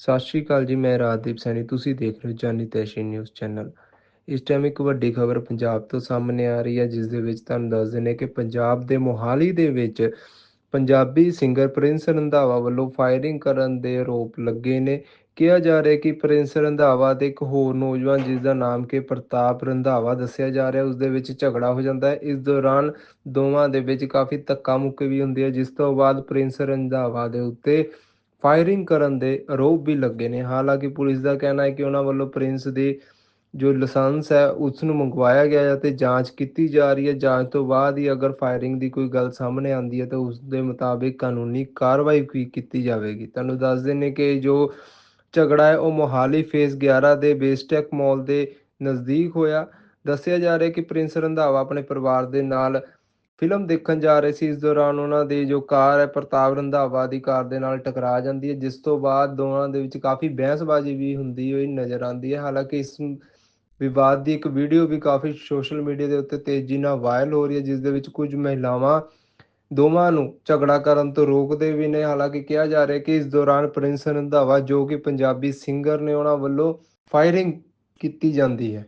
ਸਤਿ ਸ਼੍ਰੀ ਅਕਾਲ ਜੀ, ਮੈਂ ਰਾਜਦੀਪ ਸੈਣੀ, ਤੁਸੀਂ ਦੇਖ ਰਹੇ ਹੋ ਜਾਨੀ ਤੈਸ਼ੀ ਨਿਊਜ਼ ਚੈਨਲ। ਇਸ ਟਾਈਮ ਇੱਕ ਵੱਡੀ ਖਬਰ ਪੰਜਾਬ ਤੋਂ ਸਾਹਮਣੇ ਆ ਰਹੀ ਹੈ, ਜਿਸ ਦੇ ਵਿੱਚ ਤੁਹਾਨੂੰ ਦੱਸ ਦਿੰਦੇ ਕਿ ਪੰਜਾਬ ਦੇ ਮੋਹਾਲੀ ਦੇ ਵਿੱਚ ਪੰਜਾਬੀ ਸਿੰਗਰ ਪ੍ਰਿੰਸ ਰੰਧਾਵਾ ਵੱਲੋਂ ਫਾਇਰਿੰਗ ਕਰਨ ਦੇ ਆਰੋਪ ਲੱਗੇ ਨੇ। ਕਿਹਾ ਜਾ ਰਿਹਾ ਕਿ ਪ੍ਰਿੰਸ ਰੰਧਾਵਾ ਤੇ ਇੱਕ ਹੋਰ ਨੌਜਵਾਨ, ਜਿਸ ਦਾ ਨਾਮ ਕਿ ਪ੍ਰਤਾਪ ਰੰਧਾਵਾ ਦੱਸਿਆ ਜਾ ਰਿਹਾ ਉਸ ਦੇ ਵਿੱਚ ਝਗੜਾ ਹੋ ਜਾਂਦਾ ਹੈ। ਇਸ ਦੌਰਾਨ ਦੋਵਾਂ ਦੇ ਵਿੱਚ ਕਾਫੀ ਧੱਕਾ ਮੁੱਕੀ ਵੀ ਹੁੰਦੀ ਹੈ, ਜਿਸ ਤੋਂ ਬਾਅਦ ਪ੍ਰਿੰਸ ਰੰਧਾਵਾ ਦੇ ਉੱਤੇ ਫਾਇਰਿੰਗ ਕਰਨ ਦੇ ਆਰੋਪ ਵੀ ਲੱਗੇ ਨੇ। ਹਾਲਾਂਕਿ ਪੁਲਿਸ ਦਾ ਕਹਿਣਾ ਹੈ ਕਿ ਉਹਨਾਂ ਵੱਲੋਂ ਪ੍ਰਿੰਸ ਦੀ ਜੋ ਲਾਇਸੈਂਸ ਹੈ ਉਸ ਨੂੰ ਮੰਗਵਾਇਆ ਗਿਆ ਹੈ ਤੇ ਜਾਂਚ ਕੀਤੀ ਜਾ ਰਹੀ ਹੈ। ਜਾਂਚ ਤੋਂ ਬਾਅਦ ਹੀ ਅਗਰ ਫਾਇਰਿੰਗ ਦੀ ਕੋਈ ਗੱਲ ਸਾਹਮਣੇ ਆਉਂਦੀ ਹੈ, ਤਾਂ ਉਸ ਦੇ ਮੁਤਾਬਿਕ ਕਾਨੂੰਨੀ ਕਾਰਵਾਈ ਕੀ ਕੀਤੀ ਜਾਵੇਗੀ। ਤੁਹਾਨੂੰ ਦੱਸ ਦਿੰਨੇ ਕਿ ਜੋ ਝਗੜਾ ਹੈ, ਉਹ ਮੋਹਾਲੀ ਫੇਸ 11 ਦੇ ਬੇਸਟੈਕ ਮਾਲ ਦੇ ਨਜ਼ਦੀਕ ਹੋਇਆ। ਦੱਸਿਆ ਜਾ ਰਿਹਾ ਕਿ ਪ੍ਰਿੰਸ ਰੰਧਾਵਾ ਆਪਣੇ ਪਰਿਵਾਰ ਦੇ ਨਾਲ ਫਿਲਮ ਦੇਖਣ ਜਾ ਰਹੇ ਸੀ, ਇਸ ਦੌਰਾਨ ਉਹਨਾਂ ਦੀ ਜੋ ਕਾਰ ਹੈ, ਪ੍ਰਤਾਪ ਰੰਧਾਵਾ ਦੀ ਕਾਰ ਦੇ ਨਾਲ ਟਕਰਾ ਜਾਂਦੀ ਹੈ, ਜਿਸ ਤੋਂ ਬਾਅਦ ਦੋਵਾਂ ਦੇ ਵਿੱਚ ਕਾਫੀ ਬਹਿਸਬਾਜ਼ੀ ਵੀ ਹੁੰਦੀ ਹੋਈ ਨਜ਼ਰ ਆਉਂਦੀ ਹੈ। ਹਾਲਾਂਕਿ ਇਸ ਵਿਵਾਦ ਦੀ ਇੱਕ ਵੀਡੀਓ ਵੀ ਕਾਫੀ ਸੋਸ਼ਲ ਮੀਡੀਆ ਦੇ ਉੱਤੇ ਤੇਜ਼ੀ ਨਾਲ ਵਾਇਰਲ ਹੋ ਰਹੀ ਹੈ, ਜਿਸ ਦੇ ਵਿੱਚ ਕੁਝ ਮਹਿਲਾਵਾਂ ਦੋਵਾਂ ਨੂੰ ਝਗੜਾ ਕਰਨ ਤੋਂ ਰੋਕਦੇ ਵੀ ਨੇ। ਹਾਲਾਂਕਿ ਕਿਹਾ ਜਾ ਰਿਹਾ ਕਿ ਇਸ ਦੌਰਾਨ ਪ੍ਰਿੰਸ ਰੰਧਾਵਾ, ਜੋ ਕਿ ਪੰਜਾਬੀ ਸਿੰਗਰ ਨੇ, ਉਹਨਾਂ ਵੱਲੋਂ ਫਾਇਰਿੰਗ ਕੀਤੀ ਜਾਂਦੀ ਹੈ।